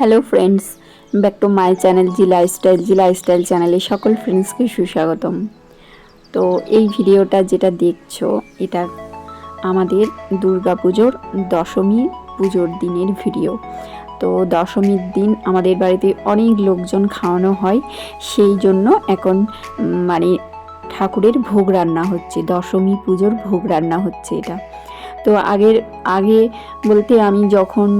Hello friends back to my channel G lifestyle G lifestyle চ্যানেলে সকল ফ্রেন্ডসকে সুস্বাগতম। তো এই ভিডিওটা যেটা দেখছ, এটা আমাদের দুর্গাপুজোর দশমী পুজোর দিনের ভিডিও। তো দশমীর দিন আমাদের বাড়িতে অনেক লোকজন খাওয়ানো হয়, সেই জন্য এখন মানে ঠাকুরের ভোগ রান্না হচ্ছে, দশমী পুজোর ভোগ রান্না হচ্ছে এটা। তো আগের, আগে বলতে আমি যখন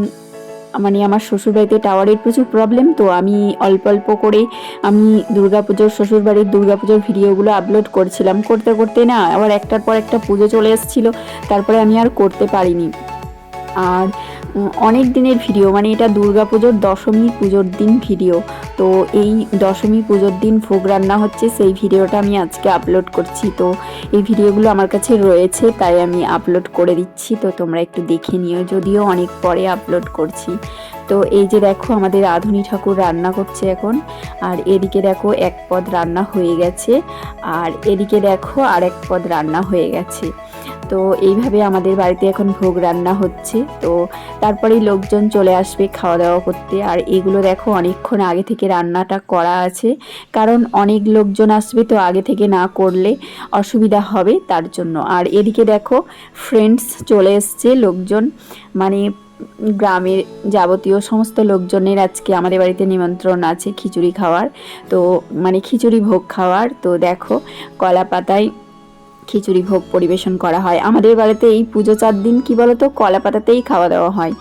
মানে আমার শ্বশুরবাড়িতে টাওয়ারের প্রচুর প্রবলেম তো আমি অল্প অল্প করে আমি দুর্গাপুজোর শ্বশুরবাড়ির দুর্গাপুজোর ভিডিওগুলো আপলোড করছিলাম। করতে করতে না আবার একটার পর একটা পুজো চলে এসেছিল, তারপরে আমি আর করতে পারিনি। আর অনেক দিনের ভিডিও মানে এটা দুর্গা পুজোর দশমী পুজোর দিন ভিডিও। তো এই দশমী পুজোর দিন ভোগ রান্না হচ্ছে, সেই ভিডিওটা আমি আজকে আপলোড করছি। তো এই ভিডিওগুলো আমার কাছে রয়েছে, তাই আমি আপলোড করে দিচ্ছি। তো তোমরা একটু দেখে নিও, যদিও অনেক পরে আপলোড করছি। তো এই যে দেখো, আমাদের আধুনী ঠাকুর রান্না করছে এখন। আর এদিকে দেখো, এক পদ রান্না হয়ে গেছে। আর এদিকে দেখো আর এক পদ রান্না হয়ে গেছে। তো এইভাবে আমাদের বাড়িতে এখন ভোগ রান্না হচ্ছে। তো তারপরেই লোকজন চলে আসবে খাওয়া দাওয়া করতে। আর এগুলো দেখো অনেকক্ষণ আগে থেকে রান্নাটা করা আছে। কারণ অনেক লোকজন আসবে তো আগে থেকে না করলে অসুবিধা হবে তার জন্য। আর এদিকে দেখো ফ্রেন্ডস চলে এসছে লোকজন। মানে গ্রামের যাবতীয় সমস্ত লোকজনের আজকে আমাদের বাড়িতে নিমন্ত্রণ আছে খিচুড়ি খাওয়ার। তো মানে খিচুড়ি ভোগ খাওয়ার। তো দেখো কলা পাতায় খিচুড়ি ভোগ পরিবেশন করা হয়। আমাদের বাড়িতে এই পুজো চার দিন কি বলতো? কলা পাতাতেই খাওয়া দাওয়া হয়।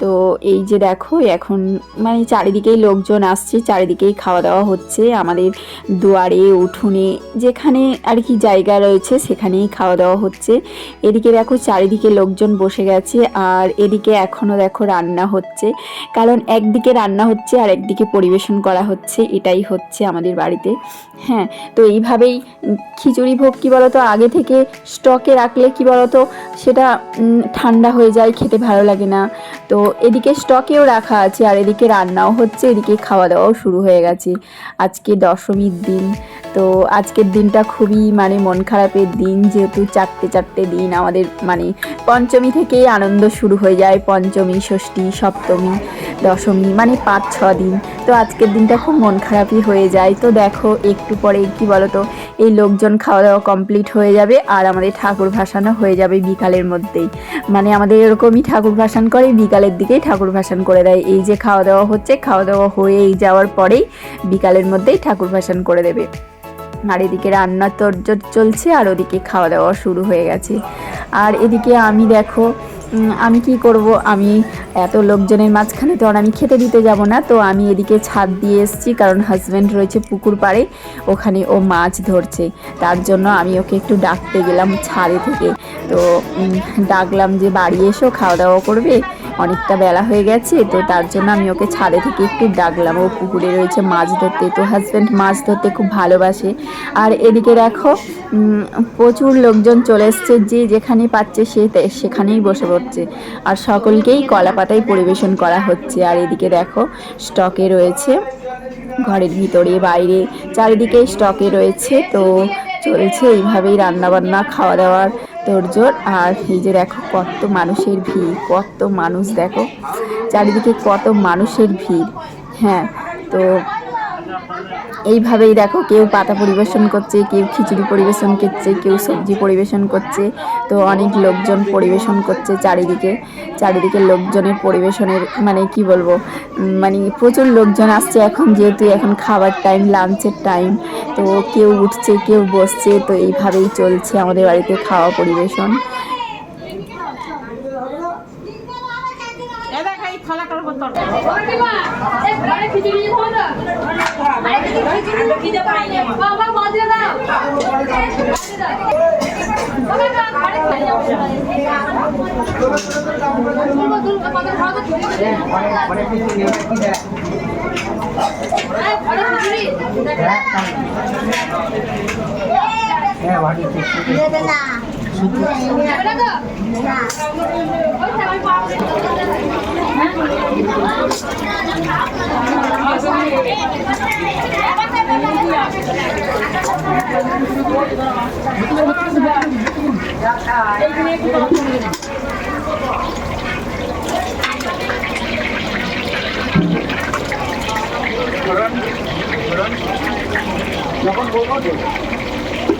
তো এই যে দেখো, এখন মানে চারিদিকেই লোকজন আসছে, চারিদিকেই খাওয়া দাওয়া হচ্ছে। আমাদের দুয়ারে, উঠোনে যেখানে আর কি জায়গা রয়েছে, সেখানেই খাওয়া দাওয়া হচ্ছে। এদিকে দেখো, চারিদিকে লোকজন বসে গেছে আর এদিকে এখনও দেখো রান্না হচ্ছে। কারণ একদিকে রান্না হচ্ছে আর একদিকে পরিবেশন করা হচ্ছে, এটাই হচ্ছে আমাদের বাড়িতে। হ্যাঁ তো এইভাবেই খিচুড়ি ভোগ কী বলতো, আগে থেকে স্টকে রাখলে কি বলতো, সেটা ঠান্ডা হয়ে যায়, খেতে ভালো লাগে না। তো এদিকে স্টকেও রাখা আছে, আর এদিকে রান্নাও হচ্ছে, এদিকে খাওয়া দাওয়াও শুরু হয়ে গেছে। আজকে দশমীর দিন, তো আজকের দিনটা খুবই মানে মন খারাপের দিন, যেহেতু চারটে চারটে দিন আমাদের মানে পঞ্চমী থেকেই আনন্দ শুরু হয়ে যায়, পঞ্চমী, ষষ্ঠী, সপ্তমী। দশমী মানে পাঁচ ছ দিন। তো আজকের দিনটা খুব মন খারাপই হয়ে যায়। তো দেখো, একটু পরে কি বলতো, এই লোকজন খাওয়া দাওয়া কমপ্লিট হয়ে যাবে আর আমাদের ঠাকুর ভাসানো হয়ে যাবে বিকালের মধ্যেই। মানে আমাদের এরকমই ঠাকুর ভাসান করে, বিকালের দিকেই ঠাকুর ভাসান করে দেয়। এই যে খাওয়া দাওয়া হচ্ছে খাওয়া দাওয়া হয়েই যাওয়ার পরেই বিকালের মধ্যেই ঠাকুর ভাসান করে দেবে। আর এদিকে রান্নার তোড়জোড় চলছে আর ওদিকে খাওয়া দাওয়া শুরু হয়ে গেছে। আর এদিকে আমি দেখো আমি কি করব? আমি এত লোকজনের মাঝখানে তো আর আমি খেতে দিতে যাব না। তো আমি এদিকে ছাদ দিয়ে এসেছি, কারণ হাজব্যান্ড রয়েছে পুকুর পাড়ে, ওখানে ও মাছ ধরছে। তার জন্য আমি ওকে একটু ডাকতে গেলাম ছাদে থেকে। তো ডাকলাম যে, বাড়ি এসো, খাওয়া দাওয়া করবে? অনেকটা বেলা হয়ে গেছে, তো তার জন্য আমি ওকে ছাদে থেকে একটু ডাকলাম। ও পুকুরে রয়েছে মাছ ধরতে, তো হাজব্যান্ড মাছ ধরতে খুব ভালোবাসে। আর এদিকে দেখো প্রচুর লোকজন চলে এসছে, যে যেখানে পাচ্ছে সে সেখানেই বসে পড়ছে। আর সকলকেই কলা পাতায় পরিবেশন করা হচ্ছে। আর এদিকে দেখো, স্টকে রয়েছে, ঘরের ভিতরে, বাইরে, চারিদিকে স্টকে রয়েছে, তো চলছে এইভাবেই রান্নাবান্না খাওয়া দাওয়ার তোড়জোড় আর এই যে দেখো কত মানুষের ভিড়, কত মানুষ দেখো, চারিদিকে কত মানুষের ভিড়। হ্যাঁ তো এইভাবেই দেখো কেউ পাতা পরিবেশন করছে কেউ খিচুড়ি পরিবেশন করছে কেউ সবজি পরিবেশন করছে। তো অনেক লোকজন পরিবেশন করছে চারিদিকে। চারিদিকে লোকজনের পরিবেশনের মানে কি বলব মানে প্রচুর লোকজন আসছে এখন যেহেতু এখন খাবার টাইম লাঞ্চের টাইম তো কেউ উঠছে কেউ বসছে তো এইভাবেই চলছে আমাদের বাড়িতে খাওয়া পরিবেশন। Yeah, what do you think? Jangan bodoh deh.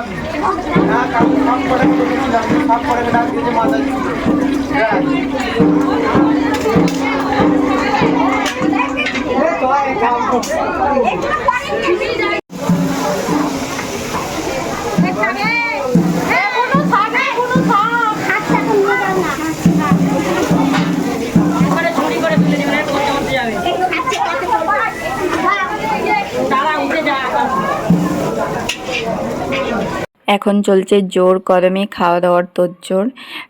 দিয়ে মামি না কাম কাম করে কাম করে না দিয়ে মাথা কোনো এখন চলছে জোর কদমে খাওয়া দাওয়ার তোজ্জোর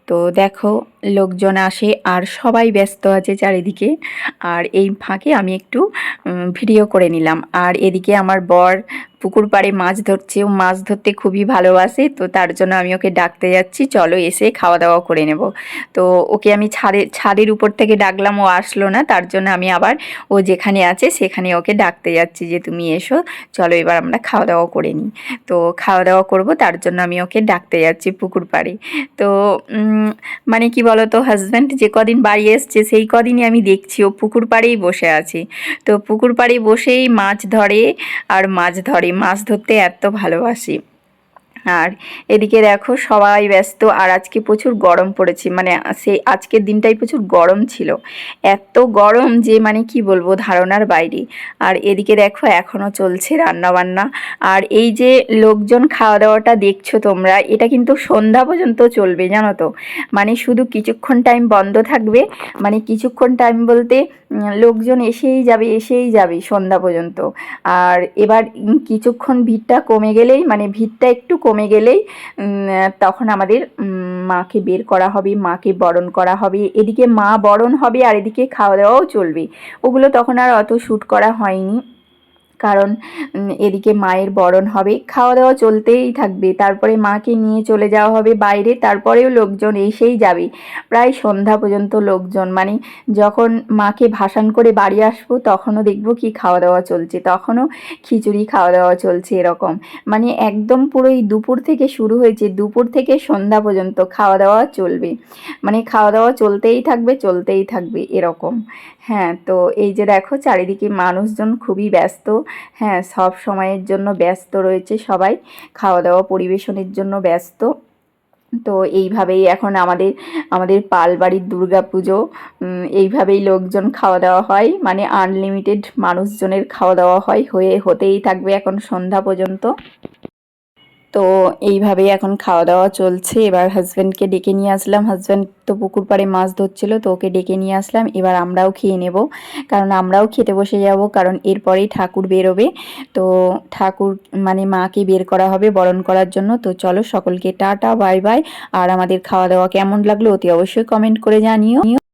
তো দেখো, লোকজন আসে আর সবাই ব্যস্ত আছে চারিদিকে। আর এই ফাঁকে আমি একটু ভিডিও করে নিলাম। আর এদিকে আমার বর পুকুর পাড়ে মাছ ধরছে। ও মাছ ধরতে খুবই ভালোবাসে, তো তার জন্য আমি ওকে ডাকতে যাচ্ছি। চলো এসে খাওয়া দাওয়া করে নেব। তো ওকে আমি ছাদে, ছাদের উপর থেকে ডাকলাম, ও আসলো না। তার জন্য আমি আবার ও যেখানে আছে, সেখানে ওকে ডাকতে যাচ্ছি যে, তুমি এসো, চলো এবার আমরা খাওয়া দাওয়া করে নিই। তো খাওয়া দাওয়া করব, তার জন্য আমি ওকে ডাকতে যাচ্ছি পুকুর পাড়ে। তো মানে কি বলো তো হাজব্যান্ড যে কদিন বাড়ি এসছে, সেই কদিনই আমি দেখছি ও পুকুর পাড়েই বসে আছে। তো পুকুর পাড়ে বসেই মাছ ধরে, আর মাছ ধরে মাছ ধরতে এত ভালোবাসি। আর এদিকে দেখো সবাই ব্যস্ত, আর আজকে প্রচুর গরম পড়েছে। মানে সেই আজকের দিনটাই প্রচুর গরম ছিল। এত গরম যে মানে কি বলব, ধারণার বাইরে। আর এদিকে দেখো এখনও চলছে রান্না বান্না আর এই যে লোকজন খাওয়া দাওয়াটা দেখছ তোমরা, এটা কিন্তু সন্ধ্যা পর্যন্ত চলবে, জানো তো? মানে শুধু কিছুক্ষণ টাইম বন্ধ থাকবে। মানে কিছুক্ষণ টাইম বলতে লোকজন এসেই যাবে এসেই যাবে সন্ধ্যা পর্যন্ত। আর এবার কিছুক্ষণ ভিড়টা কমে গেলেই মানে ভিড়টা একটু কমে গেলেই তখন আমাদের মাকে বের করা হবে, মাকে বরণ করা হবে। এদিকে মা বরণ হবে আর এদিকে খাওয়া দাওয়াও চলবে। ওগুলো তখন আর অত শ্যুট করা হয়নি। কারণ এদিকে মায়ের বরণ হবে। খাওয়া দাওয়া চলতেই থাকবে। তারপরে মাকে নিয়ে চলে যাওয়া হবে বাইরে। তারপরেও লোকজন এসেই যাবে। প্রায় সন্ধ্যা পর্যন্ত লোকজন। মানে যখন মাকে ভাসান করে বাড়ি আসব, তখনও দেখব কি খাওয়া দাওয়া চলছে। তখনও খিচুড়ি খাওয়া দাওয়া চলছে এরকম। মানে একদম পুরো এই দুপুর থেকে শুরু হয়েছে। দুপুর থেকে সন্ধ্যা পর্যন্ত খাওয়া দাওয়া চলবে। মানে খাওয়া দাওয়া চলতেই থাকবে চলতেই থাকবে এরকম। হ্যাঁ তো এই যে দেখো, চারিদিকে মানুষজন খুবই ব্যস্ত। হ্যাঁ সব সময়ের জন্য ব্যস্ত রয়েছে সবাই। খাওয়া দাওয়া পরিবেশনের জন্য ব্যস্ত। তো এইভাবেই এখন আমাদের আমাদের পালবাড়ির দুর্গা পুজো এইভাবেই লোকজন খাওয়া দাওয়া হয়। মানে আনলিমিটেড মানুষজনের খাওয়া দাওয়া হয়, হয়ে, হতেই থাকবে এখন সন্ধ্যা পর্যন্ত। তো এইভাবেই এখন খাওয়া দাওয়া চলছে। এবার হাজব্যান্ডকে ডেকে নিয়ে আসলাম। হাজব্যান্ড তো পুকুর পাড়ে মাছ ধরছিল, তো ওকে ডেকে নিয়ে আসলাম। এবার আমরাও খেয়ে নেব। কারণ আমরাও খেতে বসে যাব, কারণ এরপরেই ঠাকুর বেরোবে। তো ঠাকুর মানে মাকে বের করা হবে বরণ করার জন্য। তো চলো সকলকে টাটা, বাই বাই। আর আমাদের খাওয়া দাওয়া কেমন লাগল অতি অবশ্যই কমেন্ট করে জানিও।